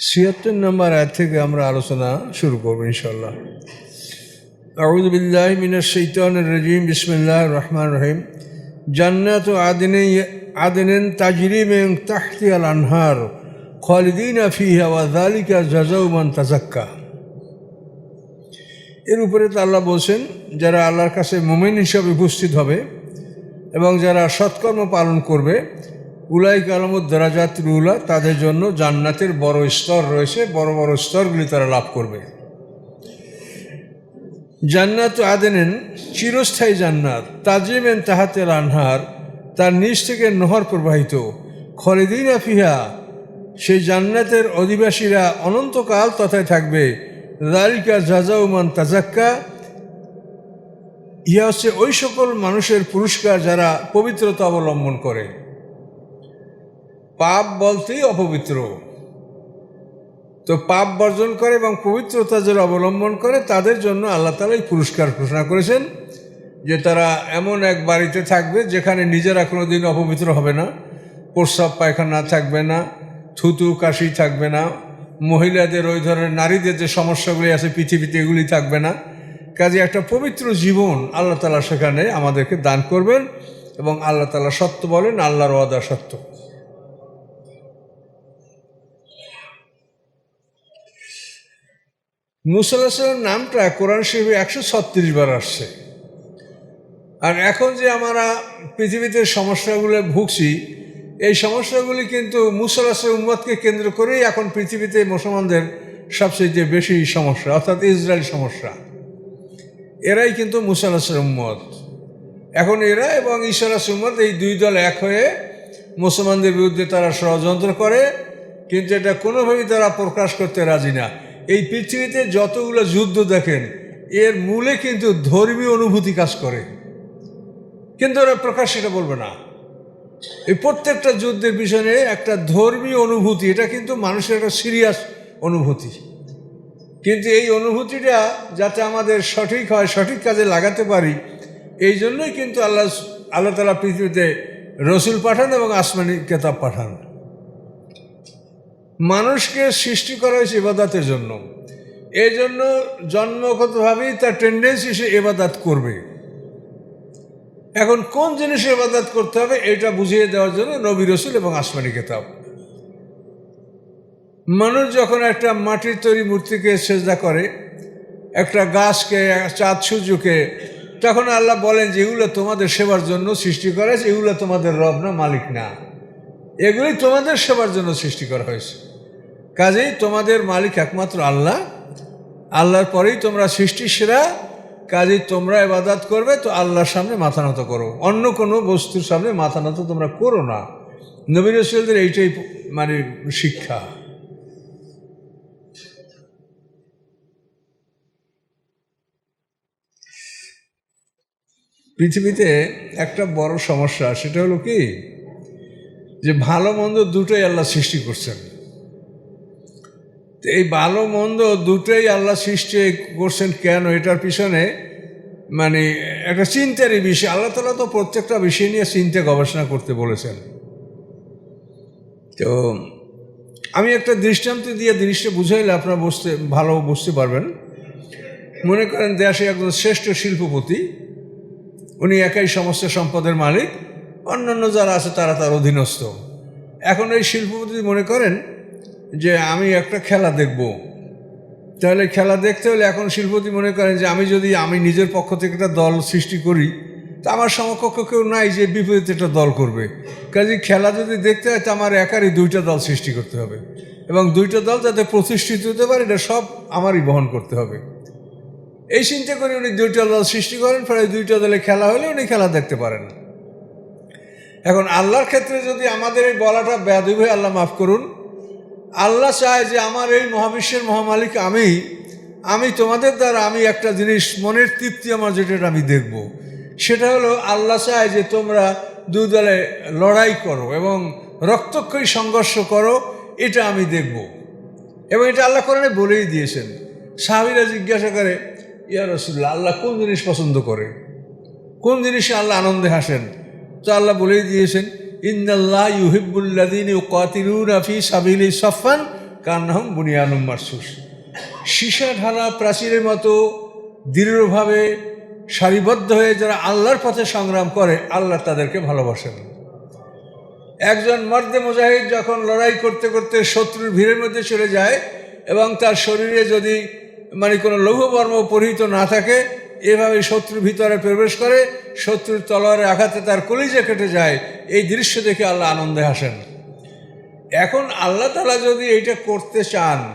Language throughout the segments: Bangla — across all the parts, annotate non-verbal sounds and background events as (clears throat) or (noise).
ছিয়াত্তর নম্বর আয়াত থেকে আমরা আলোচনা শুরু করব ইনশাল্লাহ মিনাশ শাইতানির রাজিম, বিসমিল্লাহির রহমানির রহিম। জান্নাতু আদনে, আদনেন তাজরি মিন তাহতিহাল আনহার, খালিদিনা ফিহা ওয়া যালিকা জাযাউ মান এর উপরে তো আল্লাহ বলছেন, যারা আল্লাহর কাছে মোমেন হিসাবে উপস্থিত হবে এবং যারা সৎকর্ম পালন করবে উলাই কালামুদ দরাজাত রুলা, তাদের জন্য জান্নাতের বড় স্তর রয়েছে, বড় বড় স্তরগুলি তারা লাভ করবে। জান্নাত আদেনেন, চিরস্থায়ী জান্নাত। তাজিমেন তাহাতের আনহার, তার নিচ থেকে নহর প্রবাহিত। খলিদিন আফিহা সেই জান্নাতের অধিবাসীরা অনন্তকাল তথায় থাকবে। রালিকা জাজাউমান তাজাক্কা ইহা হচ্ছে ওই সকল মানুষের পুরস্কার যারা পবিত্রতা অবলম্বন করে। পাপ বলতেই অপবিত্র। তো পাপ বর্জন করে এবং পবিত্রতা যারা অবলম্বন করে, তাদের জন্য আল্লাহ তালা এই পুরস্কার ঘোষণা করেছেন যে তারা এমন এক বাড়িতে থাকবে যেখানে নিজেরা কোনো দিন অপবিত্র হবে না। প্রস্রাব পায়খানা থাকবে না, থুতু কাশি থাকবে না, মহিলাদের ওই ধরনের নারীদের যে সমস্যাগুলি আছে পৃথিবীতে এগুলি থাকবে না। কাজে একটা পবিত্র জীবন আল্লাহ তালা সেখানে আমাদেরকে দান করবেন এবং আল্লাহ তালা সত্য বলেন, আল্লাহর ওয়াদা সত্য। মুসাল্লাহামের নামটা কোরআন শরীফে একশো ছত্রিশ বার আসছে। আর এখন যে আমরা পৃথিবীতে সমস্যাগুলো ভুগছি, এই সমস্যাগুলি কিন্তু মুসাল্লাহের উম্মতকে কেন্দ্র করেই এখন পৃথিবীতে মুসলমানদের সবচেয়ে বেশি সমস্যা, অর্থাৎ ইসরায়েল সমস্যা। এরাই কিন্তু মুসাল্লাহের উম্মত। এখন এরা এবং ঈশ্বরাস উম্মত এই দুই দল এক হয়ে মুসলমানদের বিরুদ্ধে তারা ষড়যন্ত্র করে, কিন্তু এটা কোনোভাবেই তারা প্রকাশ করতে রাজি না। এই পৃথিবীতে যতগুলো যুদ্ধ দেখেন, এর মূলে কিন্তু ধর্মীয় অনুভূতি কাজ করে। কিন্তু ওরা প্রকাশ সেটা বলবে না। এই প্রত্যেকটা যুদ্ধের পিছনে একটা ধর্মীয় অনুভূতি, এটা কিন্তু মানুষের একটা সিরিয়াস অনুভূতি। কিন্তু এই অনুভূতিটা যাতে আমাদের সঠিক হয়, সঠিক কাজে লাগাতে পারি, এই জন্যই কিন্তু আল্লাহ আল্লাহ তালা পৃথিবীতে রসুল পাঠান এবং আসমানি কেতাব পাঠান। মানুষকে সৃষ্টি করা হয়েছে ইবাদাতের জন্য। এই জন্য জন্মগতভাবেই তার টেন্ডেন্সি সে এবাদাত করবে। এখন কোন জিনিসে এবাদাত করতে হবে এটা বুঝিয়ে দেওয়ার জন্য নবী রসুল এবং আসমানি কেতাব। মানুষ যখন একটা মাটির তৈরি মূর্তিকে সেজদা করে, একটা গাছকে, চাঁদ সূর্যকে, তখন আল্লাহ বলেন যে এগুলো তোমাদের সেবার জন্য সৃষ্টি করা হয়েছে, এগুলো তোমাদের রব না, মালিক না। এগুলি তোমাদের সেবার জন্য সৃষ্টি করা হয়েছে। কাজেই তোমাদের মালিক একমাত্র আল্লাহ। আল্লাহর পরেই তোমরা সৃষ্টি সেরা, কাজেই তোমরা এবাদাত করবে, তো আল্লাহর সামনে মাথা নত করো। অন্য কোনো বস্তুর সামনে মাথা নত তোমরা করো না। নবীন রসুলদের এইটাই মানে শিক্ষা। পৃথিবীতে একটা বড় সমস্যা, সেটা হলো কি? যে ভালো মন্দ দুটোই আল্লাহ সৃষ্টি করছেন। এই ভালো মন্দ দুটোই আল্লাহ সৃষ্টি করছেন কেন? এটার পিছনে মানে একটা চিন্তারই বিষয়। আল্লাহ তালা তো প্রত্যেকটা বিষয় নিয়ে চিন্তা গবেষণা করতে বলেছেন। তো আমি একটা দৃষ্টান্ত দিয়ে জিনিসটা বুঝাইলে আপনারা বুঝতে, ভালো বুঝতে পারবেন। মনে করেন দেশে একজন শ্রেষ্ঠ শিল্পপতি, উনি একাই সমস্ত সম্পদের মালিক, অন্যান্য যারা আছে তারা তার অধীনস্থ। এখন এই শিল্পপতি মনে করেন যে আমি একটা খেলা দেখব। তাহলে খেলা দেখতে হলে এখন শিল্পতি মনে করেন যে আমি যদি আমি নিজের পক্ষ থেকে একটা দল সৃষ্টি করি, তা আমার সমকক্ষ কেউ নাই যে বিপরীতে একটা দল করবে। কাজে খেলা যদি দেখতে হয়, তা আমার একারই দুইটা দল সৃষ্টি করতে হবে এবং দুইটা দল যাতে প্রতিষ্ঠিত হতে পারে, এটা সব আমারই বহন করতে হবে। এই চিন্তা করে উনি দুইটা দল সৃষ্টি করেন, ফলে দুইটা দলে খেলা হলে উনি খেলা দেখতে পারেন। এখন আল্লাহর ক্ষেত্রে যদি আমাদের এই বলাটা ব্যাধি হয়ে আল্লাহ মাফ করুন আল্লাহ চায় যে আমার এই মহাবিশ্বের মহামালিক আমি আমি তোমাদের দ্বারা আমি একটা জিনিস মনের তৃপ্তি আমার যেটা আমি দেখব। সেটা হলো আল্লাহ চায় যে তোমরা দুই দলে লড়াই করো এবং রক্তক্ষয়ী সংঘর্ষ করো, এটা আমি দেখব। এবং এটা আল্লাহ কোরআনে বলেই দিয়েছেন। সাহাবিরা জিজ্ঞাসা করে, ইয়া রসুল্লাহ আল্লাহ কোন জিনিস পছন্দ করে? কোন জিনিসে আল্লাহ আনন্দে হাসেন? তো আল্লাহ বলেই দিয়েছেন ইন্দাল্লাহ সাবিলি ঢালা প্রাচীরের মতো দৃঢ়ভাবে সারিবদ্ধ হয়ে যারা আল্লাহর পথে সংগ্রাম করে, আল্লাহ তাদেরকে ভালোবাসেন। একজন মর্দে মুজাহিদ যখন লড়াই করতে করতে শত্রুর ভিড়ের মধ্যে চলে যায় এবং তার শরীরে যদি মানে কোনো লৌহবর্ম পরিহিত না থাকে এভাবে শত্রুর ভিতরে প্রবেশ করে, শত্রুর তলোয়ারে আঘাতে তার কলিজা কেটে যায়, এই দৃশ্য দেখে আল্লাহ আনন্দে হাসেন। এখন আল্লাহ তালা যদি এইটা করতে চান,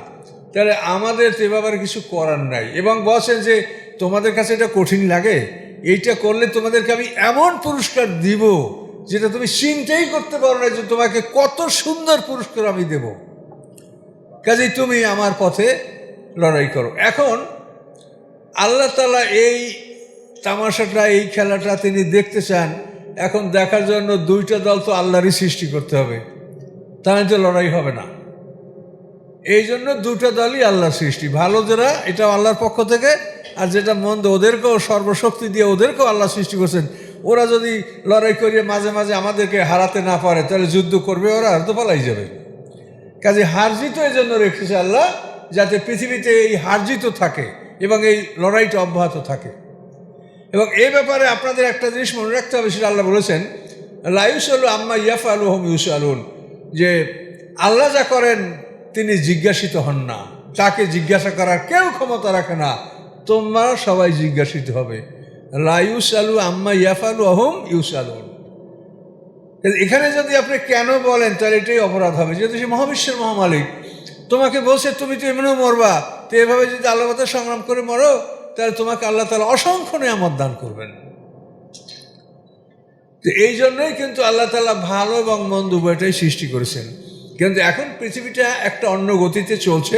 তাহলে আমাদের তো ব্যাপারে কিছু করার নাই। এবং বলছেন যে, তোমাদের কাছে এটা কঠিন লাগে? এইটা করলে তোমাদেরকে আমি এমন পুরস্কার দিব, যেটা তুমি চিন্তাই করতে পারো না যে তোমাকে কত সুন্দর পুরস্কার আমি দেব। কাজেই তুমি আমার পথে লড়াই করো। এখন আল্লাহ তালা এই তামাশাটা, এই খেলাটা তিনি দেখতে চান। এখন দেখার জন্য দুইটা দল তো আল্লাহরই সৃষ্টি করতে হবে। তাহলে তো লড়াই হবে না। এই জন্য দুটো দলই আল্লাহর সৃষ্টি। ভালো যারা এটা আল্লাহর পক্ষ থেকে। আর যেটা মন্দ, ওদেরকেও সর্বশক্তি দিয়ে ওদেরকেও আল্লাহ সৃষ্টি করছেন। ওরা যদি লড়াই করিয়ে মাঝে মাঝে আমাদেরকে হারাতে না পারে, তাহলে যুদ্ধ করবে ওরা, আর তো পালাই যাবে। কাজে হারজিত এই জন্য রেখেছে আল্লাহ, যাতে পৃথিবীতে এই হারজিত থাকে। এবং এই লড়াইটা অব্যাহত থাকে। এবং এই ব্যাপারে আপনাদের একটা জিনিস মনে রাখতে হবে, সেটা আল্লাহ বলেছেন লাইউস আলু আম্মা ইয়াফ আলু হোম ইউস আলুন যে আল্লাহ যা করেন, তিনি জিজ্ঞাসিত হন না। তাকে জিজ্ঞাসা করার কেউ ক্ষমতা রাখে না। তোমরা সবাই জিজ্ঞাসিত হবে। লাইউস আলু আম্মা ইয়াফ আলু অহম ইউস আলুন এখানে যদি আপনি কেন বলেন, তাহলে এটাই অপরাধ হবে। যেহেতু সে মহাবিশ্বের মহামালিক, তোমাকে বলছে, তুমি তো এমনিও মরবা। তো এভাবে যদি আল্লাহ কথা সংগ্রাম করে মরো, তাহলে তোমাকে আল্লাহ তালা অসংখ্য নিয়ামত দান করবেন। তো এই জন্যই কিন্তু আল্লাহ তালা ভালো এবং মন্দ উভয়টাই সৃষ্টি করেছেন। কিন্তু এখন পৃথিবীটা একটা অন্য গতিতে চলছে,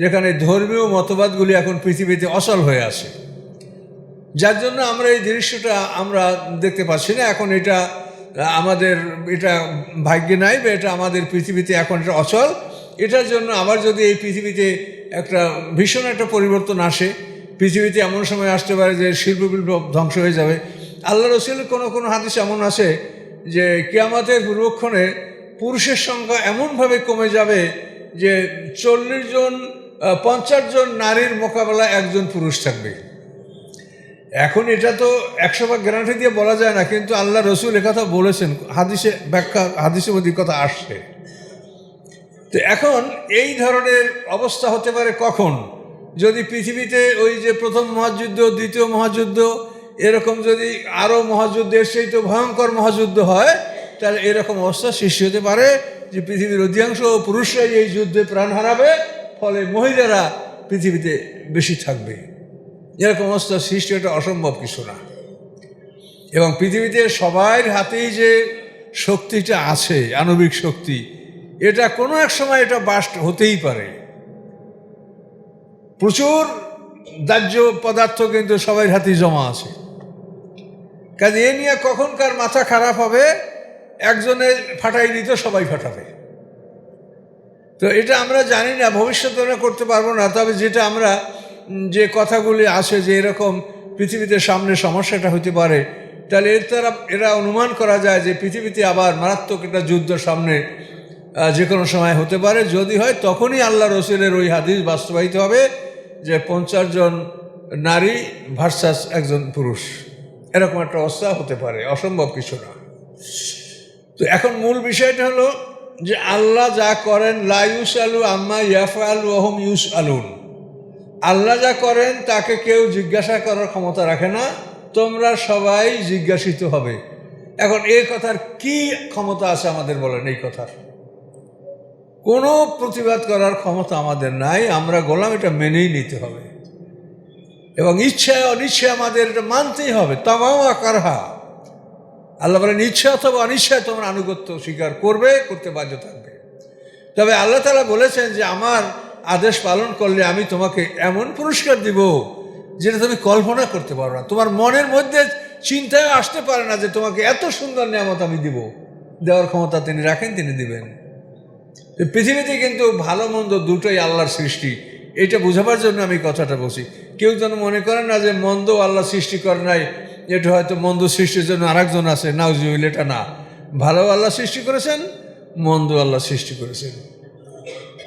যেখানে ধর্মীয় মতবাদগুলি এখন পৃথিবীতে অচল হয়ে আছে। যার জন্য আমরা এই দৃশ্যটা আমরা দেখতে পাচ্ছি না, এখন এটা আমাদের, এটা ভাগ্যে নাই বা এটা আমাদের পৃথিবীতে এখন এটা অচল। এটার জন্য আবার যদি এই পৃথিবীতে একটা ভীষণ একটা পরিবর্তন আসে। পৃথিবীতে এমন সময় আসতে পারে যে শিল্প বিপ্লব ধ্বংস হয়ে যাবে। আল্লাহ রসুলের কোনো কোনো হাদিস এমন আছে যে কেয়ামাতের পূর্বক্ষণে পুরুষের সংখ্যা এমনভাবে কমে যাবে যে চল্লিশ জন পঞ্চাশ জন নারীর মোকাবেলায় একজন পুরুষ থাকবে। এখন এটা তো একশো ভাগ গ্যারান্টি দিয়ে বলা যায় না, কিন্তু আল্লাহ রসুল একথা বলেছেন। হাদিসে ব্যাখ্যা, হাদিসের মধ্যে কথা আসছে। তো এখন এই ধরনের অবস্থা হতে পারে কখন? যদি পৃথিবীতে ওই যে প্রথম মহাযুদ্ধ, দ্বিতীয় মহাযুদ্ধ, এরকম যদি আরও মহাযুদ্ধের সেই তো ভয়ঙ্কর মহাযুদ্ধ হয়, তাহলে এরকম অবস্থা সৃষ্টি হতে পারে যে পৃথিবীর অধিকাংশ পুরুষরাই এই যুদ্ধে প্রাণ হারাবে, ফলে মহিলারা পৃথিবীতে বেশি থাকবে। এরকম অবস্থা সৃষ্টি এটা অসম্ভব কিছু না। এবং পৃথিবীতে সবার হাতেই যে শক্তিটা আছে, আণবিক শক্তি এটা কোনো এক সময় এটা বাস্ট হতেই পারে। প্রচুর দাহ্য পদার্থ কিন্তু সবাই হাতেই জমা আছে। কাজে এ নিয়ে কখনকার মাথা খারাপ হবে, একজনে ফাটাই দিত, সবাই ফাটাবে। তো এটা আমরা জানি না ভবিষ্যৎ আমরা করতে পারব না, তবে যেটা আমরা যে কথাগুলি আসে যে এরকম পৃথিবীতে সামনে সমস্যাটা হতে পারে, তাহলে এর দ্বারা এরা অনুমান করা যায় যে পৃথিবীতে আবার মারাত্মক একটা যুদ্ধ সামনে যে কোনো সময় হতে পারে। যদি হয়, তখনই আল্লাহ রসুলের ওই হাদিস বাস্তবায়িত হবে যে পঞ্চাশ জন নারী ভার্সাস একজন পুরুষ। এরকম একটা অবস্থা হতে পারে, অসম্ভব কিছু না। তো এখন মূল বিষয়টা হলো যে আল্লাহ যা করেন লাইউস আলু আম্মা ইয়াফা আলু ওহম ইউস আলুন আল্লাহ যা করেন, তাকে কেউ জিজ্ঞাসা করার ক্ষমতা রাখে না। তোমরা সবাই জিজ্ঞাসিত হবে। এখন এই কথার কি ক্ষমতা আছে আমাদের বলেন এই কথার? কোনো প্রতিবাদ করার ক্ষমতা আমাদের নাই, আমরা গোলাম, এটা মেনেই নিতে হবে। এবং ইচ্ছায় অনিচ্ছায় আমাদের এটা মানতেই হবে। তামাও কারহা আল্লাহ বলেন, ইচ্ছা অথবা অনিচ্ছায় তোমরা আনুগত্য স্বীকার করবে, করতে বাধ্য থাকবে। তবে আল্লাহ তালা বলেছেন যে, আমার আদেশ পালন করলে আমি তোমাকে এমন পুরস্কার দিব যেটা তুমি কল্পনা করতে পারো না। তোমার মনের মধ্যে চিন্তায় আসতে পারে না যে, তোমাকে এত সুন্দর নিয়ামত আমি দিব। দেওয়ার ক্ষমতা তিনি রাখেন, তিনি দিবেন। পৃথিবীতে কিন্তু ভালো মন্দ দুটোই আল্লাহর সৃষ্টি। এটা বোঝাবার জন্য আমি কথাটা বলছি। কেউ যেন মনে করেন না যে মন্দ আল্লাহ সৃষ্টি করে নাই, এটা হয়তো মন্দ সৃষ্টির জন্য আরেকজন আছে নাউজিউল এটা না। ভালো আল্লাহ সৃষ্টি করেছেন, মন্দ আল্লাহ সৃষ্টি করেছেন।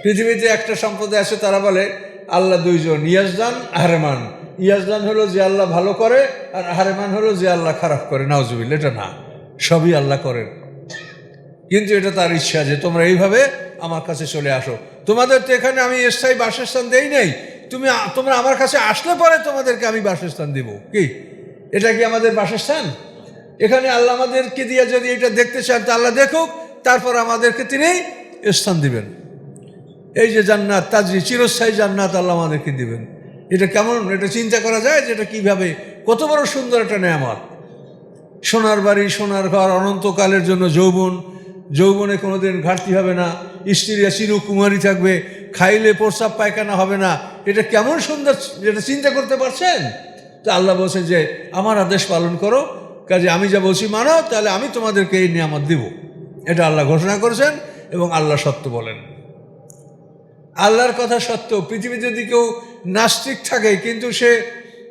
পৃথিবীতে একটা সম্প্রদায় আছে, তারা বলে, আল্লাহ দুইজন, ইয়াজদান হারেমান ইয়াজদান হলো যে আল্লাহ ভালো করে, আর হারেমান হলো যে আল্লাহ খারাপ করে নাওজুবিল এটা না। সবই আল্লাহ করেন। কিন্তু এটা তার ইচ্ছা যে তোমরা এইভাবে আমার কাছে চলে আসো। তোমাদের তো এখানে আমি স্থায়ী বাসস্থান দেই নাই। তুমি তোমরা আমার কাছে আসলে পরে তোমাদেরকে আমি বাসস্থান দিব। কি? এটা কি আমাদের বাসস্থান? এখানে আল্লাহ আমাদেরকে দিয়ে যদি এটা দেখতে চান, তা আল্লাহ দেখুক। তারপর আমাদেরকে তিনি স্থান দিবেন। এই যে জান্নাত, তাজরি, চিরস্থায়ী জান্নাত আল্লাহ আমাদেরকে দিবেন। এটা কেমন? এটা চিন্তা করা যায় যে এটা কীভাবে? কত বড় সুন্দর একটা নেয়ামত। সোনার বাড়ি, সোনার ঘর, অনন্তকালের জন্য যৌবন। যৌবনে কোনোদিন ঘাটতি হবে না। স্ত্রীরা চিরকুমারী থাকবে, খাইলে প্রস্রাব পায়খানা হবে না। এটা কেমন সুন্দর এটা চিন্তা করতে পারছেন? তো আল্লাহ বলছে যে, আমার আদেশ পালন করো। কাজে আমি যা বলছি মানো তাহলে আমি তোমাদেরকে এই নিয়ামত দিব। এটা আল্লাহ ঘোষণা করেছেন এবং আল্লাহ সত্য বলেন। আল্লাহর কথা সত্য। পৃথিবীতে যদি কেউ নাস্তিক থাকে, কিন্তু সে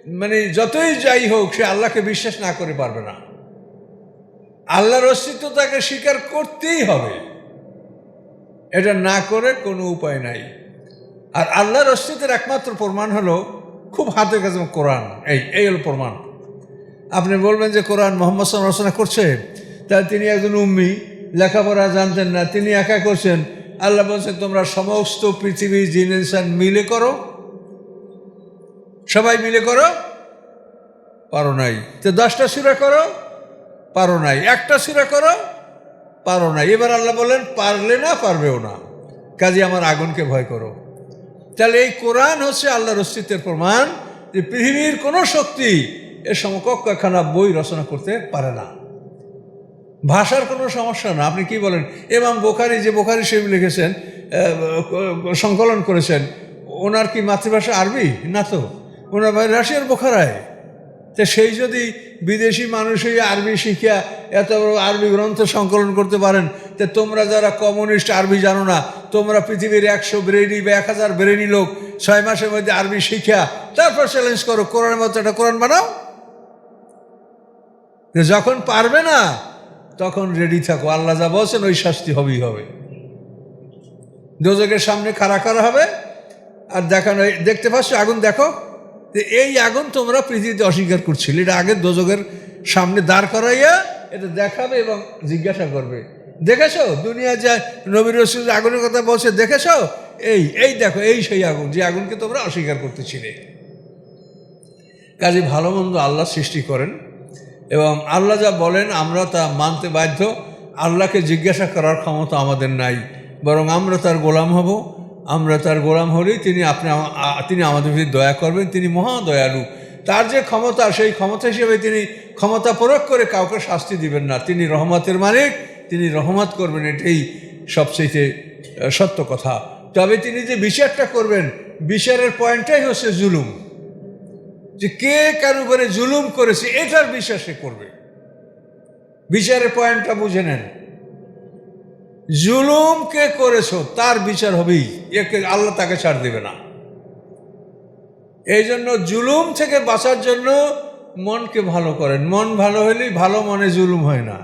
মানে যতই যাই হোক, সে আল্লাহকে বিশ্বাস না করে পারবে না। আল্লাহর অস্তিত্ব তাকে স্বীকার করতেই হবে। এটা না করে কোনো উপায় নাই। আর আল্লাহর অস্তিত্বের একমাত্র প্রমাণ হলো খুব হাতে কাছে কোরআন। এই এই হলো প্রমাণ। আপনি বলবেন যে কোরআন মোহাম্মদ সাল্লাম রচনা করছে? তাহলে তিনি একজন উম্মি, লেখাপড়া জানতেন না, তিনি একা করছেন। আল্লাহ বলছেন, তোমরা সমস্ত পৃথিবীর জিন ইনসান মিলে করো? সবাই মিলে করো? পারো নাই। তো দশটা সুরা করো? পারো নাই। একটা সুরা করো? পারো না। এবার আল্লাহ বলেন পারলে না, পারবেও না। কাজে, আমার আগুনকে ভয় করো। তাহলে এই কোরআন হচ্ছে আল্লাহর অস্তিত্বের প্রমাণ যে পৃথিবীর কোনো শক্তি এ সমকক্ষ একখানা বই রচনা করতে পারে না। ভাষার কোনো সমস্যা না। আপনি কি বলেন? এমাম বোখারি যে বোখারি শরীফ লিখেছেন সংকলন করেছেন, ওনার কি মাতৃভাষা আরবি? না তো। ওনার ভাই রাশিয়ার বোখারায়। তো সেই যদি বিদেশি মানুষই আরবি শিখিয়া এত বড় আরবি গ্রন্থ সংকলন করতে পারেন, তো তোমরা যারা কমিউনিস্ট আরবি জানো না, তোমরা পৃথিবীর একশো ব্রেনি বা এক হাজার ব্রেনি লোক ছয় মাসের মধ্যে আরবি শিখিয়া তারপর চ্যালেঞ্জ করো, কোরআনের মতো একটা কোরআন বানাও। যখন পারবে না, তখন রেডি থাকো, আল্লাহ যা বলছেন ওই শাস্তি হবেই হবে। দোজকের সামনে খাড়া করা হবে, আর দেখানো, দেখতে পাচ্ছ, আগুন দেখো। এই আগুন তোমরা পৃথিবীতে অস্বীকার করছিলে। এটা আগে দোজকের সামনে দাঁড় করাইয়া এটা দেখাবে এবং জিজ্ঞাসা করবে। দেখেছ? দুনিয়া যা নবীর রসুল আগুনের কথা বলছে, দেখেছ? এই এই দেখো, এই সেই আগুন, যে আগুনকে তোমরা অস্বীকার করতেছিলে। কাজে ভালো মন্দ আল্লাহ সৃষ্টি করেন এবং আল্লাহ যা বলেন আমরা তা মানতে বাধ্য। আল্লাহকে জিজ্ঞাসা করার ক্ষমতা আমাদের নাই, বরং আমরা তার গোলাম হব। আমরা তার গোলাম হলেই তিনি আপনি তিনি আমাদের প্রতি দয়া করবেন, তিনি মহা দয়ালু। তার যে ক্ষমতা, সেই ক্ষমতা হিসেবে তিনি ক্ষমতা প্রয়োগ করে কাউকে শাস্তি দিবেন না। তিনি রহমতের মালিক, তিনি রহমত করবেন, এটাই সবচেয়ে সত্য কথা। তবে তিনি যে বিচারটা করবেন, বিচারের পয়েন্টটাই হচ্ছে জুলুম। যে কে কার উপরে জুলুম করেছে, এটার বিচার সে করবে। বিচারের পয়েন্টটা বুঝে নেন। জুলুম কে করেছ? তার বিচার হবেই। একে আল্লাহ তাকে ছাড় দেবে না। এই জন্য জুলুম থেকে বাঁচার জন্য মনকে ভালো করেন। মন ভালো হলেই ভালো মনে জুলুম হয় না।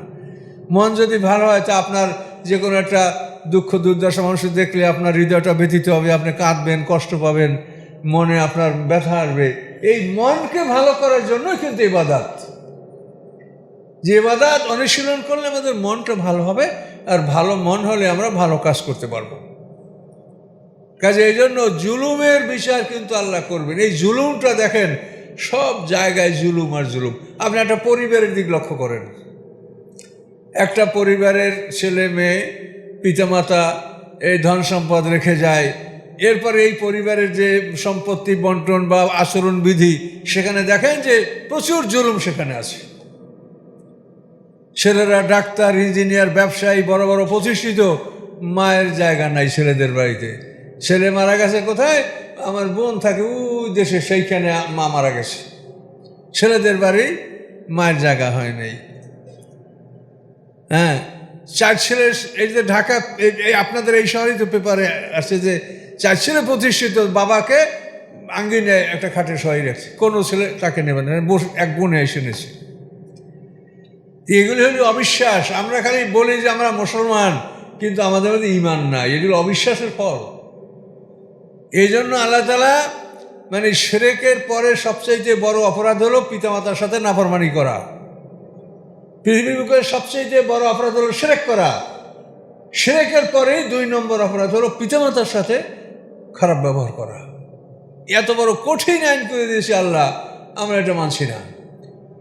মন যদি ভালো হয়, তা আপনার যে কোনো একটা দুঃখ, দুর্দশা মানুষ দেখলে আপনার হৃদয়টা ব্যথিত হবে, আপনি কাঁদবেন, কষ্ট পাবেন, মনে আপনার ব্যথা আসবে। এই মনকে ভালো করার জন্যই কিন্তু ইবাদাত। যে ইবাদাত অনুশীলন করলে আমাদের মনটা ভালো হবে আর ভালো মন হলে আমরা ভালো কাজ করতে পারব। কাজে এই জন্য জুলুমের বিচার কিন্তু আল্লাহ করবেন। এই জুলুমটা দেখেন, সব জায়গায় জুলুম আর জুলুম। আপনি একটা পরিবারের দিক লক্ষ্য করেন। একটা পরিবারের ছেলে মেয়ে, পিতামাতা এই ধন সম্পদ রেখে যায়। এরপরে এই পরিবারের যে সম্পত্তি বন্টন বা আচরণ বিধি, সেখানে দেখেন যে প্রচুর জুলুম সেখানে আছে। ছেলেরা ডাক্তার, ইঞ্জিনিয়ার, ব্যবসায়ী, বড় বড় প্রতিষ্ঠিত, মায়ের জায়গা নাই ছেলেদের বাড়িতে। ছেলে মারা গেছে কোথায়? আমার বোন থাকে ওই দেশে, সেইখানে মা মারা গেছে। ছেলেদের বাড়ি মায়ের জায়গা হয় নাই। হ্যাঁ চার ছেলে, এই যে ঢাকা আপনাদের এই শহরেই তো পেপারে আসছে যে চার ছেলে প্রতিষ্ঠিত, বাবাকে আঙ্গিনে একটা খাটে সহাই রাখছে। কোনো ছেলে তাকে নেবে না এক বোনে এসে নিয়েছে। এগুলি হলো অবিশ্বাস। আমরা খালি বলি যে আমরা মুসলমান, কিন্তু আমাদের মধ্যে ইমান নাই। এগুলো অবিশ্বাসের ফল। এই জন্য আল্লাহ তালা মানে সেরেকের পরে সবচাইতে বড় অপরাধ হলো পিতামাতার সাথে নাফরমানি করা। পৃথিবীর বুকে সবচেয়ে বড় অপরাধ হলো সেরেক করা। সেরেকের পরেই দুই নম্বর অপরাধ হলো পিতামাতার সাথে খারাপ ব্যবহার করা। এত বড় কঠিন আইন করে দিয়েছে আল্লাহ, আমরা এটা মানছি না।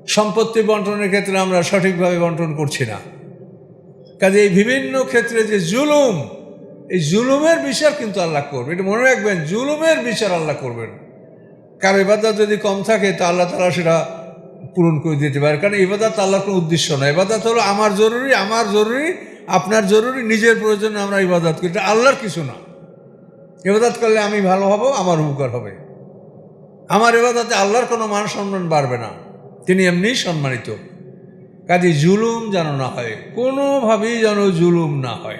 সম্পত্তি বন্টনের ক্ষেত্রে আমরা সঠিকভাবে বন্টন করছি না। কাজে এই বিভিন্ন ক্ষেত্রে যে জুলুম, এই জুলুমের বিচার কিন্তু আল্লাহ করবে। এটা মনে রাখবেন, জুলুমের বিচার আল্লাহ করবেন। কারও ইবাদত যদি কম থাকে, তা আল্লাহ তালা সেটা পূরণ করে দিতে পারে। কারণ ইবাদত আল্লাহর কোনো উদ্দেশ্য না। ইবাদত হলো আমার জরুরি আমার জরুরি, আপনার জরুরি, নিজের প্রয়োজনে আমরা ইবাদত করি। এটা আল্লাহর কিছু না। ইবাদত করলে আমি ভালো হব, আমার উপকার হবে। আমার এবাদতে আল্লাহর কোনো মান সম্মান বাড়বে না। তিনি এমনিই সম্মানিত। কাজে জুলুম যেন না হয়, কোনোভাবেই যেন জুলুম না হয়।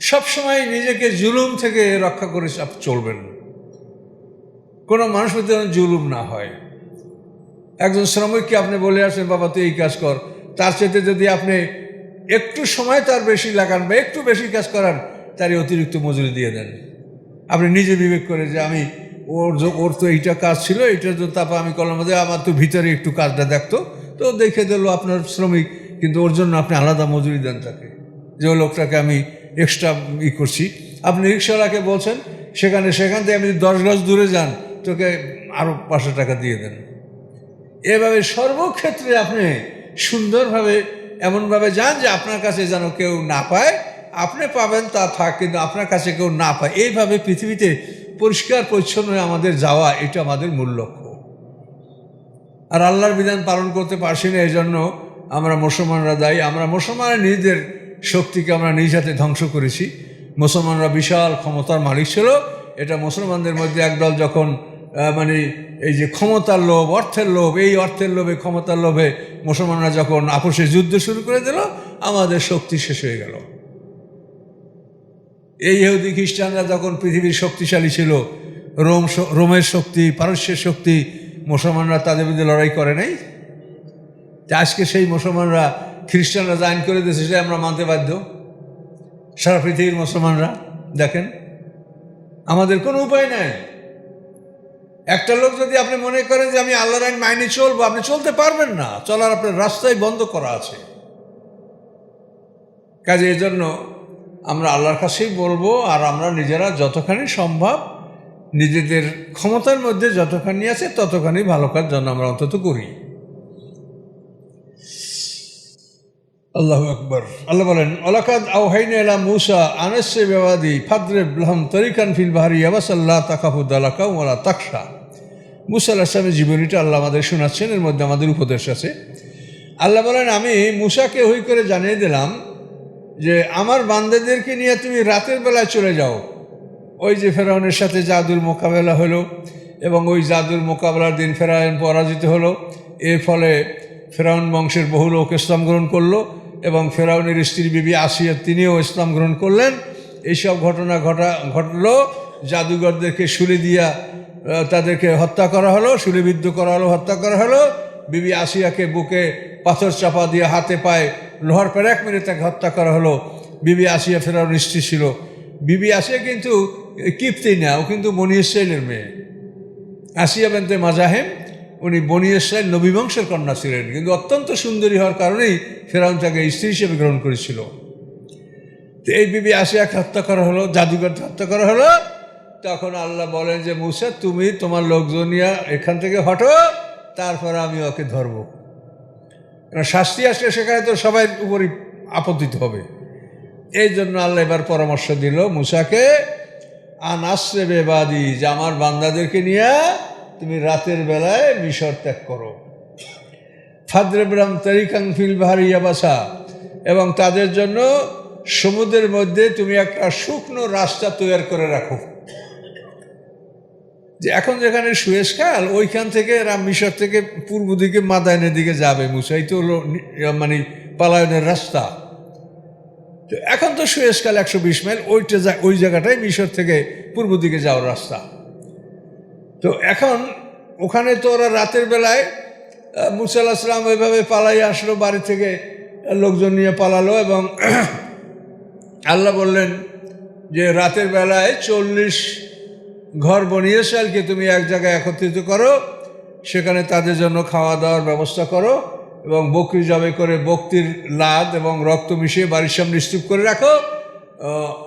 সবসময় নিজেকে জুলুম থেকে রক্ষা করে সব চলবেন কোনো মানুষ যেন জুলুম না হয়। একজন শ্রমিককে আপনি বলে আসেন, বাবা, তুই এই কাজ কর। তার সাথে যদি আপনি একটু সময় তার বেশি লাগান বা একটু বেশি কাজ করান, তারই অতিরিক্ত মজুরি দিয়ে দেন। আপনি নিজে বিবেক করে যে আমি ওর ওর তো এইটা কাজ ছিল এইটার তো তারপর আমি করলাম যে আমার তো ভিতরে একটু কাজটা দেখতো, তো দেখে দিল আপনার শ্রমিক, কিন্তু ওর জন্য আপনি আলাদা মজুরি দেন তাকে। যে ওই লোকটাকে আমি এক্সট্রা ই করছি। আপনি রিক্সাওয়ালাকে বলছেন, সেখানে, সেখান থেকে আপনি দশ গজ দূরে যান, তোকে আরও পাঁচশো টাকা দিয়ে দেন। এভাবে সর্বক্ষেত্রে আপনি সুন্দরভাবে, এমনভাবে যান যে আপনার কাছে যেন কেউ না পায়। আপনি পাবেন তা থাক, কিন্তু আপনার কাছে কেউ না পায়। এইভাবে পৃথিবীতে পরিষ্কার পরিচ্ছন্ন আমাদের যাওয়া, এটা আমাদের মূল লক্ষ্য। আর আল্লাহর বিধান পালন করতে পারছি না এই জন্য আমরা মুসলমানরা দায়ী। আমরা মুসলমানের নিজেদের শক্তিকে আমরা নিজ হাতে ধ্বংস করেছি। মুসলমানরা বিশাল ক্ষমতার মালিক ছিল। এটা মুসলমানদের মধ্যে একদল যখন মানে এই যে ক্ষমতার লোভ, অর্থের লোভ, এই অর্থের লোভে, ক্ষমতার লোভে মুসলমানরা যখন আপোষে যুদ্ধ শুরু করে দিল, আমাদের শক্তি শেষ হয়ে গেল। এই ইহুদি খ্রিস্টানরা যখন পৃথিবীর শক্তিশালী ছিল, রোম রোমের শক্তি, পারস্যের শক্তি, মুসলমানরা তাদের বিরুদ্ধে লড়াই করে নাই? আজকে সেই মুসলমানরা, খ্রিস্টানরা আইন করে দিয়েছে সেটা আমরা মানতে বাধ্য? সারা পৃথিবীর মুসলমানরা, দেখেন, আমাদের কোনো উপায় নাই। একটা লোক যদি আপনি মনে করেন যে আমি আল্লাহর আইন মাইনে চলবো, আপনি চলতে পারবেন না। চলার আপনার রাস্তায় বন্ধ করা আছে। কাজে এই জন্য আমরা আল্লাহর কাছেই বলব আর আমরা নিজেরা যতখানি সম্ভব নিজেদের ক্ষমতার মধ্যে যতখানি আছে ততখানি ভালো কাজ যেন আমরা অন্তত করি। আল্লাহ আকবর। আল্লাহ বলেন অলাকাদ আউহাইন এলা মুসা আনেসে বেবাদি ফাদরে ব্লাহম তরিকান ফিল বাহারি আবাসাল্লাহ তাকাফুদ আলাকা ওলা তাকসা মুসা আল্লাহ ইসলামের জীবনীটা আল্লাহ আমাদের শোনাচ্ছেন, এর মধ্যে আমাদের উপদেশ আছে। আল্লাহ বলেন, আমি মুসাকে হই করে জানিয়ে দিলাম যে আমার বান্দাদেরকে নিয়ে তুমি রাতের বেলায় চলে যাও। ওই যে ফেরাউনের সাথে জাদুর মোকাবেলা হলো এবং ওই জাদুর মোকাবেলার দিন ফেরাউন পরাজিত হলো। এর ফলে ফেরাউন বংশের বহু লোক ইসলাম গ্রহণ করল এবং ফেরাউনের স্ত্রী বিবি আসিয়া তিনিও ইসলাম গ্রহণ করলেন। এইসব ঘটনা ঘটা, ঘটলো। জাদুঘরদেরকে শুলে দিয়া তাদেরকে হত্যা করা হলো শুলিবিদ্ধ করা হলো, হত্যা করা হলো। বিবি আসিয়াকে বুকে পাথর চাপা দিয়ে হাতে পায়ে লোহার প্যারাক মেরে তাকে হত্যা করা হলো। বিবি আসিয়া ফেরার স্ত্রী ছিল। বিবি আসিয়া কিন্তু কিপ্তি না ও কিন্তু বনি ইসরায়েলের মেয়ে। আসিয়া বেনতে মাজাহেম, উনি বনি ইসরায়েল নবী বংশের কন্যা ছিলেন, কিন্তু অত্যন্ত সুন্দরী হওয়ার কারণেই ফেরাউন তাকে স্ত্রী হিসেবে গ্রহণ করেছিল। তো এই বিবি আসিয়াকে হত্যা করা হলো, জাদুঘরকে হত্যা করা হলো। তখন আল্লাহ বলেন যে, মুসা, তুমি তোমার লোকজনিয়া এখান থেকে হটো, তারপরে আমি ওকে ধরবো। শাস্তি আসলে সেখানে তো সবাই উপরই আপত্তিত হবে। এই জন্য আল্লাহ এবার পরামর্শ দিল মুসাকে, আন আসরে বেবাদি যে আমার বান্দাদেরকে নিয়ে তুমি রাতের বেলায় মিশর ত্যাগ করো। ফাদ্রেব্রাম তরিকাং ফিল বাহারি ইয়াবাসা, এবং তাদের জন্য সমুদ্রের মধ্যে তুমি একটা শুকনো রাস্তা তৈরি করে রাখো। যে এখন যেখানে সুয়েজ খাল ওইখান থেকে মিশর থেকে পূর্ব দিকে মাদায়নের দিকে যাবে মুসাই তো হলো মানে পালায়নের রাস্তা। তো এখন তো সুয়েজ খাল একশো বিশ মাইল, ওইটা ওই জায়গাটাই মিশর থেকে পূর্ব দিকে যাওয়ার রাস্তা। তো এখন ওখানে তো ওরা রাতের বেলায় মুসা আসলাম ওইভাবে পালাই আসলো, বাড়ি থেকে লোকজন নিয়ে পালালো এবং (clears throat) আল্লাহ বললেন যে রাতের বেলায় চল্লিশ ঘর বনিয়ে সালকে তুমি এক জায়গায় একত্রিত করো, সেখানে তাদের জন্য খাওয়া দাওয়ার ব্যবস্থা করো এবং বকরি জবে করে বক্তির লাদ এবং রক্ত মিশিয়ে বাড়ির সামনে স্তূপ করে রাখো।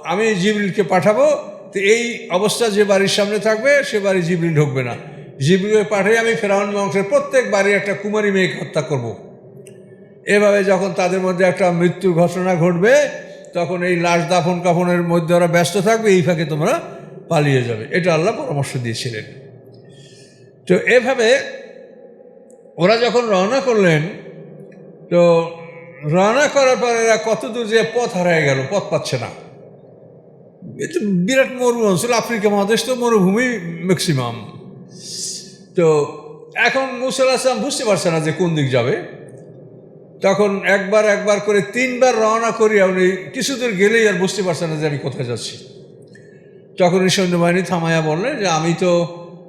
আমি জিবরিলকে পাঠাবো, তো এই অবস্থা যে বাড়ির সামনে থাকবে, সে বাড়ি জিবরিল ঢুকবে না। জিবরিলকে পাঠিয়ে আমি ফেরাউন বংশের প্রত্যেক বাড়ির একটা কুমারী মেয়েকে হত্যা করব। এভাবে যখন তাদের মধ্যে একটা মৃত্যুর ঘটনা ঘটবে, তখন এই লাশ দাফন কাফনের মধ্যে ওরা ব্যস্ত থাকবে, এই ফাঁকে তোমরা পালিয়ে যাবে। এটা আল্লাহ পরামর্শ দিয়েছিলেন। তো এভাবে ওরা যখন রওনা করলেন, তো রওনা করার পর এরা কত দূর যে পথ হারায় গেল, পথ পাচ্ছে না। এ তো বিরাট মরুভূমি অঞ্চল আফ্রিকা মহাদেশ তো মরুভূমি ম্যাক্সিমাম তো এখন মুসাল আসলাম বুঝতে পারছে না যে কোন দিক যাবে। তখন একবার একবার করে তিনবার রওনা করি আপনি কিছু দূর গেলেই আর বুঝতে পারছে না যে আমি কোথায় যাচ্ছি। তখন এই সৈন্যবাহিনী থামাইয়া বললেন যে, আমি তো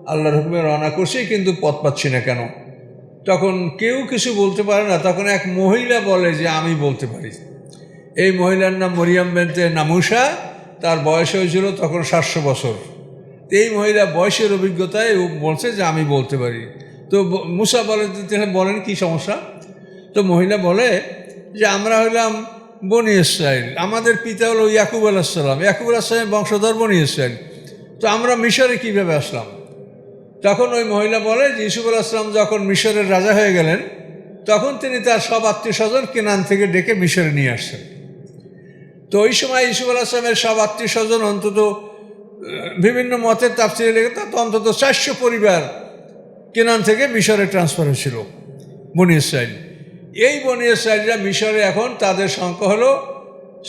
আল্লাহর হুকুমে রওনা করছি, কিন্তু পথ পাচ্ছি না কেন? তখন কেউ কিছু বলতে পারে না। তখন এক মহিলা বলে যে, আমি বলতে পারি। এই মহিলার নাম মরিয়াম বেনতে নামুসা তার বয়স হয়েছিল তখন সাতশো বছর। এই মহিলা বয়সের অভিজ্ঞতায় ও বলছে যে, আমি বলতে পারি। তো মুসা বলে তাহলে বলেন কি সমস্যা? তো মহিলা বলে যে, আমরা হইলাম বনি ইসরায়েল আমাদের পিতা হলো ইয়াকুব আলাহিসাল্লাম ইয়াকুব আলাহিসাল্লামের বংশধর বনি ইসরায়েল তো আমরা মিশরে কীভাবে আসলাম? তখন ওই মহিলা বলে যে, ইসুফ আলাহিসাম যখন মিশরের রাজা হয়ে গেলেন, তখন তিনি তার সব আত্মীয় স্বজন কেনান থেকে ডেকে মিশরে নিয়ে আসছেন। তো ওই সময় ইসুফ আলাহিসামের সব আত্মীয় স্বজন অন্তত বিভিন্ন মতের তাপসিরে লেগে তো অন্তত চারশো পরিবার কেনান থেকে মিশরে ট্রান্সফার হয়েছিল বনি ইসরায়েল এই বনি ইসরায়েলরা মিশরে এখন তাদের সংখ্যা হলো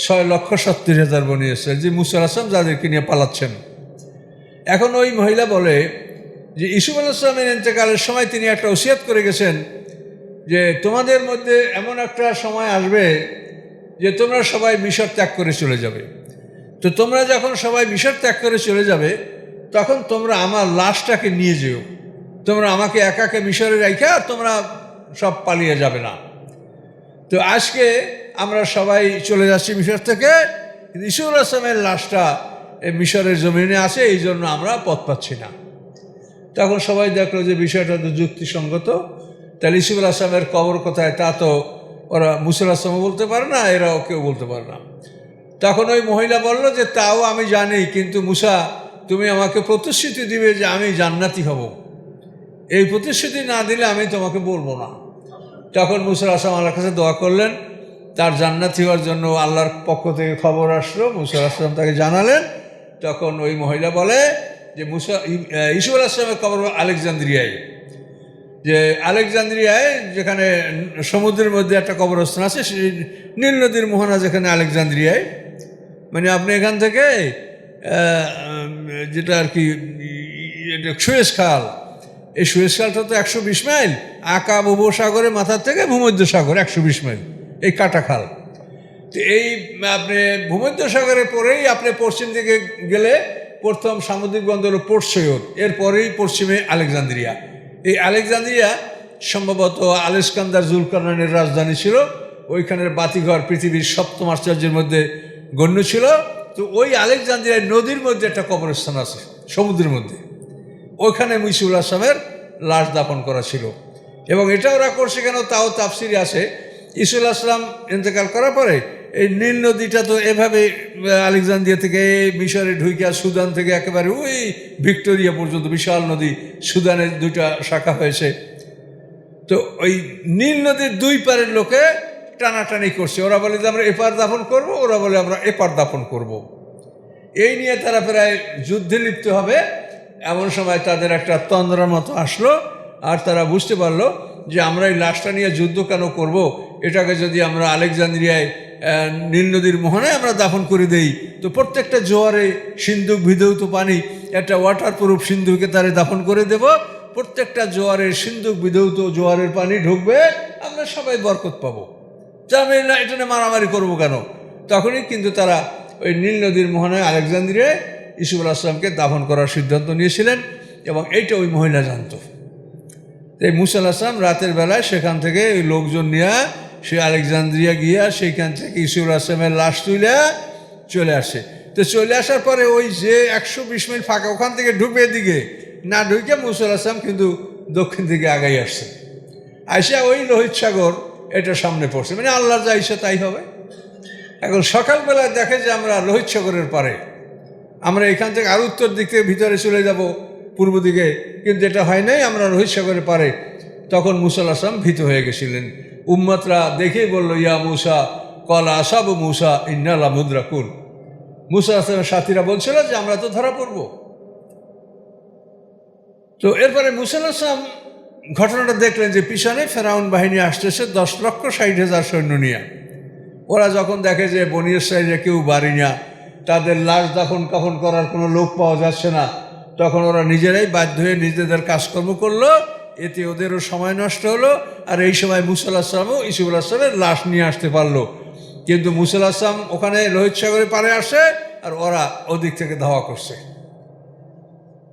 ছয় লক্ষ সত্তর হাজার বনি ইসরায়েল, যে মুসাল আসলাম যাদেরকে নিয়ে পালাচ্ছেন। এখন ওই মহিলা বলে যে ইসুফ আলাইসলামের ইন্তেকালের সময় তিনি একটা ওসিয়াত করে গেছেন যে, তোমাদের মধ্যে এমন একটা সময় আসবে যে তোমরা সবাই মিশর ত্যাগ করে চলে যাবে। তো তোমরা যখন সবাই মিশর ত্যাগ করে চলে যাবে, তখন তোমরা আমার লাশটাকে নিয়ে যেও। তোমরা আমাকে একাকে মিশরে রাইখা, তোমরা সব পালিয়ে যাবে না। তো আজকে আমরা সবাই চলে যাচ্ছি মিশর থেকে। ইসুর আসলামের লাশটা মিশরের জমিনে আছে, এই জন্য আমরা পথ পাচ্ছি না। তখন সবাই দেখল যে বিষয়টা তো যুক্তিসঙ্গত। তাহলে ইসুফুল আসলামের কবর কোথায় তা তো ওরা মুসুল আসলামও বলতে পারে না, এরাও কেউ বলতে পারে না। তখন ওই মহিলা বলল যে, তাও আমি জানি, কিন্তু মুসা, তুমি আমাকে প্রতিশ্রুতি দিবে যে আমি জান্নাতি হব। এই প্রতিশ্রুতি না দিলে আমি তোমাকে বলব না। তখন মুসুল আসলাম আল্লাহর কাছে দোয়া করলেন, তার জান্নাত হওয়ার জন্য আল্লাহর পক্ষ থেকে খবর আসলো মুসুল আসলাম তাকে জানালেন। তখন ওই মহিলা বলে যে, মুসা ইসুফ আসলামের খবর আলেকজান্দ্রিয়ায়। যে, আলেকজান্দ্রিয়ায় যেখানে সমুদ্রের মধ্যে একটা কবরস্থান আছে, সেই নীল নদীর মোহনা যেখানে আলেকজান্দ্রিয়ায়। মানে আপনি এখান থেকে যেটা আর কি এটা সুয়েজ খাল এই সুয়েজ খালটা তো একশো বিশ মাইল। আঁকা সাগরের মাথার থেকে ভূমধ্য সাগর একশো বিশ মাইল। এই কাটা খাল। তো এই, আপনি ভূমধ্য সাগরের পরেই আপনি পশ্চিম দিকে গেলে প্রথম সামুদ্রিক বন্দর পোর্ট সৈয়দ। এরপরেই পশ্চিমে আলেকজান্দ্রিয়া। এই আলেকজান্দ্রিয়া সম্ভবত আলেসকান্দার জুলকারনানের রাজধানী ছিল। ওইখানের বাতিঘর পৃথিবীর সপ্তম আশ্চর্যের মধ্যে গণ্য ছিল। তো ওই আলেকজান্দ্রিয়ায় নদীর মধ্যে একটা কবরস্থান আছে, সমুদ্রের মধ্যে। ওইখানে মুইসুল আসলামের লাশ দাপন করা ছিল। এবং এটা ওরা করছে কেন তাও তাফসিরি আছে ইসুল আসলাম ইন্তেকাল করার পরে এই নীল নদীটা তো এভাবে আলেকজান্দ্রিয়া থেকে মিশরে ঢুইকা সুদান থেকে একেবারে ওই ভিক্টোরিয়া পর্যন্ত বিশাল নদী সুদানের দুইটা শাখা হয়েছে। তো ওই নীল নদীর দুই পারের লোকে টানাটানি করছে। ওরা বলে যে আমরা এপার দাপন করব, ওরা বলে আমরা এপার দাপন করব। এই নিয়ে তারা প্রায় যুদ্ধে লিপ্ত হবে। এমন সময় তাদের একটা তন্দ্রার মতো আসলো আর তারা বুঝতে পারল যে আমরা এই লাশটা নিয়ে যুদ্ধ কেন করব? এটাকে যদি আমরা আলেকজান্দ্রিয়ায় নীল নদীর মোহনায় আমরা দাফন করে দেই, তো প্রত্যেকটা জোয়ারে সিন্ধুক, বিধৌত পানি, একটা ওয়াটার প্রুফ সিন্ধুকে তারে দাফন করে দেব। প্রত্যেকটা জোয়ারের সিন্ধুক, বিধৌত জোয়ারের পানি ঢুকবে, আমরা সবাই বরকত পাবো। তা আমি এটা নিয়ে মারামারি করব কেন? তখনই কিন্তু তারা ওই নীল নদীর মোহনায়, আলেকজান্দ্রিয়ায় ইসুফ আসলামকে দাফন করার সিদ্ধান্ত নিয়েছিলেন এবং এইটা ওই মহিলা জানত। এই মুসা আসলাম রাতের বেলায় সেখান থেকে ওই লোকজন নিয়ে সে আলেকজান্দ্রিয়া গিয়া সেইখান থেকে ইসুর আসলামের লাশ তুলে চলে আসে। তো চলে আসার পরে ওই যে একশো বিশ মিনিট ফাঁকা ওখান থেকে ঢুকে দিকে না ঢুকে মুসা আসলাম কিন্তু দক্ষিণ দিকে আগাই আসছে। আইসা ওই লোহিত সাগর এটা সামনে পড়ছে। মানে আল্লাহ যা ইসে তাই হবে। এখন সকালবেলায় দেখে যে আমরা লোহিত সাগরের পারে। আমরা এখান থেকে আর উত্তর দিক থেকে ভিতরে চলে যাব, পূর্ব দিকে। কিন্তু এটা হয় নাই, আমরা রোহিত সাগরের পারে তখন মুসাল আসলাম ভীত হয়ে গেছিলেন। উম্মতরা দেখেই বলল, ইয়া মুসা কলা আসাবু মুসা ইন্নালা মুদ্রাকুন। মুসা আসলামের সাথীরা বলছিল যে, আমরা তো ধরা পড়ব। তো এরপরে মুসাল আসলাম ঘটনাটা দেখলেন যে, পিছনে ফেরাউন বাহিনী আসতেছে দশ লক্ষ ষাট হাজার সৈন্য নিয়ে। ওরা যখন দেখে যে বনি ইসরায়েলে কেউ বাড়ি না তাদের লাশ দাফন কাফন করার কোনো লোক পাওয়া যাচ্ছে না। তখন ওরা নিজেরাই বাধ্য হয়ে নিজেদের কাজকর্ম করল, এতে ওদেরও সময় নষ্ট হলো, আর এই সময় মুসাল আসলামও আসলামের লাশ নিয়ে আসতে পারল। কিন্তু মুসাল আসলাম ওখানে লোহিত সাগরে পারে আসে, আর ওরা ওদিক থেকে ধাওয়া করছে।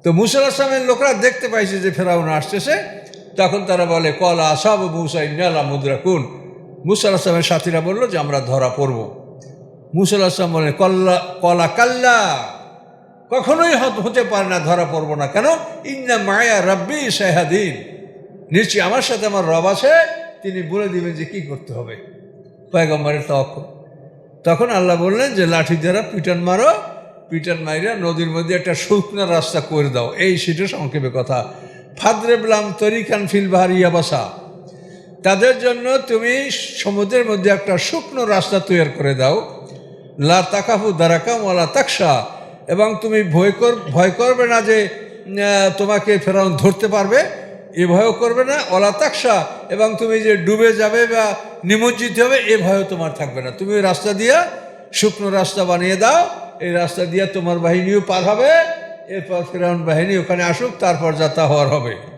তো মুসাল আসলামের লোকরা দেখতে পাইছে যে ফেরাউন আসতেছে, তখন তারা বলে, কলা আসাব মুসা ইন্নালা মুদ্রাকুন। মুসাল আসলামের সাথীরা বলল যে, আমরা ধরা পড়ব। মুসাল আসলাম বলে কল্লা, কলা কাল্লা। কখনোই হত- পারে না, ধরা পড়ব না। কেন? ইন্না মায়া রাব্বি শাহাদিন। নিশ্চয়ই আমার সাথে আমার রব আছে, তিনি বলে দিবেন যে কি করতে হবে। পয়গম্বরের তখন তখন আল্লাহ বললেন যে, লাঠি দ্বারা পিটান মারো, পিটান মাইরা নদীর মধ্যে একটা শুকনো রাস্তা করে দাও। এই সেটা সংক্ষেপে কথা। ফাদরেবলাম তরিকান ফিল বাহারিয়া বাসা তাদের জন্য তুমি সমুদ্রের মধ্যে একটা শুকনো রাস্তা তৈরি করে দাও। লা তাকাফু দারাকাম ওলা তাকসা এবং তুমি ভয় কর ভয় করবে না যে তোমাকে ফেরাউন ধরতে পারবে। এ ভয়ও করবে না ওলা তাকসা এবং তুমি যে ডুবে যাবে বা নিমজ্জিত হবে, এ ভয়ও তোমার থাকবে না। তুমি রাস্তা দিয়া শুকনো রাস্তা বানিয়ে দাও। এই রাস্তা দিয়ে তোমার বাহিনীও পার হবে। এরপর ফেরাউন বাহিনী ওখানে আসুক, তারপর যাত্রা হওয়ার হবে।